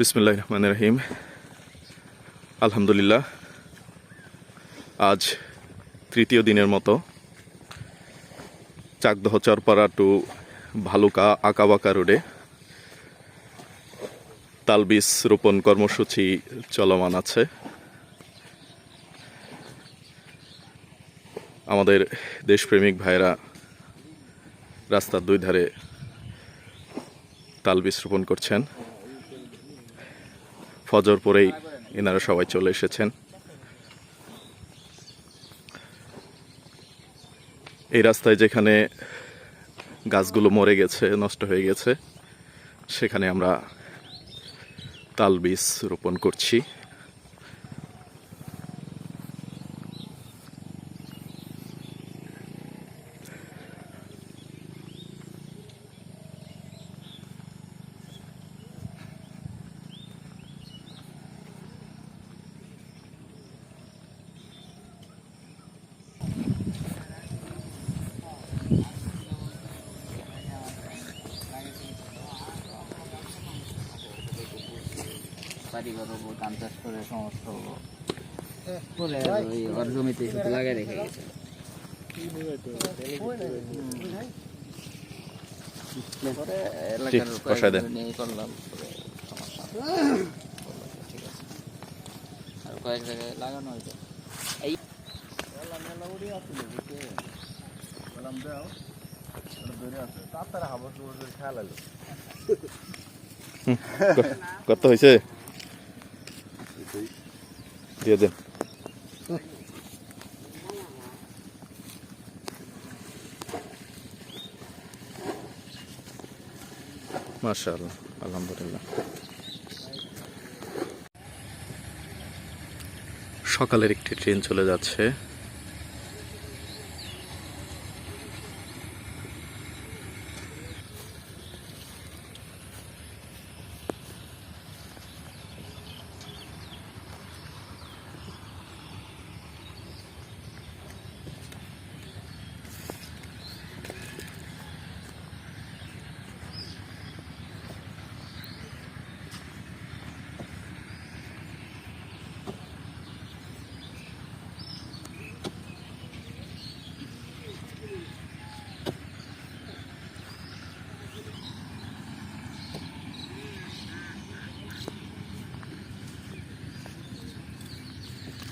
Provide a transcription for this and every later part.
বিসমুল্লাহ রহমান রহিম আলহামদুলিল্লাহ, আজ তৃতীয় দিনের মতো চাকদহ চরপাড়া টু ভালুকা আঁকাবাঁকা রোডে তালবিস রোপণ কর্মসূচি চলমান আছে। আমাদের দেশপ্রেমিক ভাইরা রাস্তার দুই ধারে তালবিস রোপণ করছেন। ফজর পরেই এনারা সবাই চলে এসেছেন। এই রাস্তায় যেখানে গাছগুলো মরে গেছে, নষ্ট হয়ে গেছে, সেখানে আমরা তাল বীজ রোপণ করছি। বাড়িঘর হব ধান চাষ করে সমস্ত করে আর ওই ওর জমিতে শুধু লাগাই রেখে গেছে। করলাম আর কয়েক জায়গায় লাগানো হয়েছে। এই কত হয়েছে? দিয়ে মাশাআল্লাহ আলহামদুলিল্লাহ সকালের একটি ট্রেন চলে যাচ্ছে।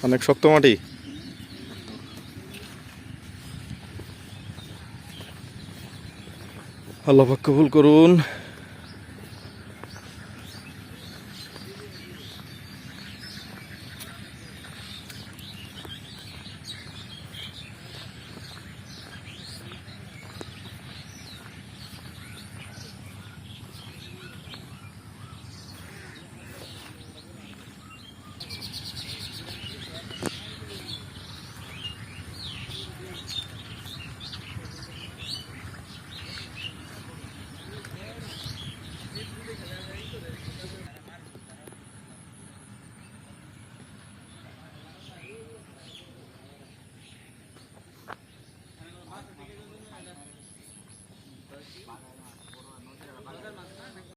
অনেক শক্ত মাটি। আল্লাহ কবুল করুন।